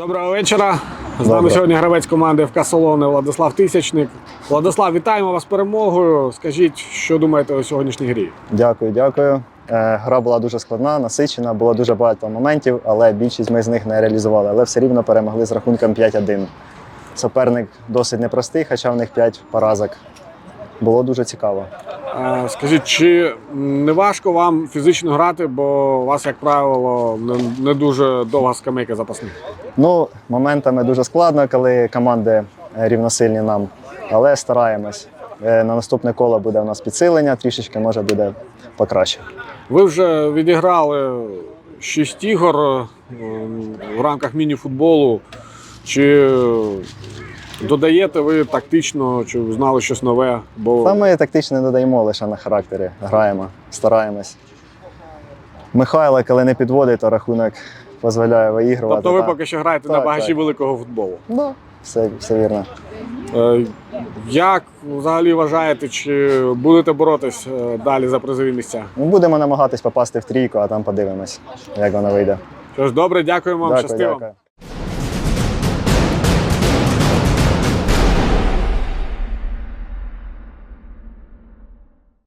Доброго вечора. З нами Доброго. сьогодні гравець команди ФК Солони Владислав Тисячник. Владислав, вітаємо вас з перемогою. Скажіть, що думаєте у сьогоднішній грі? Дякую, дякую. Е, Гра була дуже складна, насичена, було дуже багато моментів, але більшість ми з них не реалізували. Але все рівно перемогли з рахунком 5-1. Суперник досить непростий, хоча в них 5 поразок. Було дуже цікаво. Скажіть, чи не важко вам фізично грати, бо у вас, як правило, не, дуже довга скамейка запасних? Ну, моментами дуже складно, коли команди е, рівносильні нам, але стараємось. Е, На наступне коло буде у нас підсилення, трішечки може буде покраще. Ви вже відіграли шість ігор в рамках міні-футболу. Чи додаєте ви тактично, чи знали щось нове? Бо Та ми тактично не додаємо лише на характері. Граємо, стараємось. Михайло, коли не підводить, то рахунок дозволяє виігрувати. тобто ви Та- поки що граєте на багажі так. великого футболу. Да, все, все вірно. Е, Як взагалі вважаєте, чи будете боротись е, далі за призові місця? Ми будемо намагатись попасти в трійку, а там подивимось, як воно вийде. Що ж, добре, дякуємо вам, дякую, щастиво. дякую.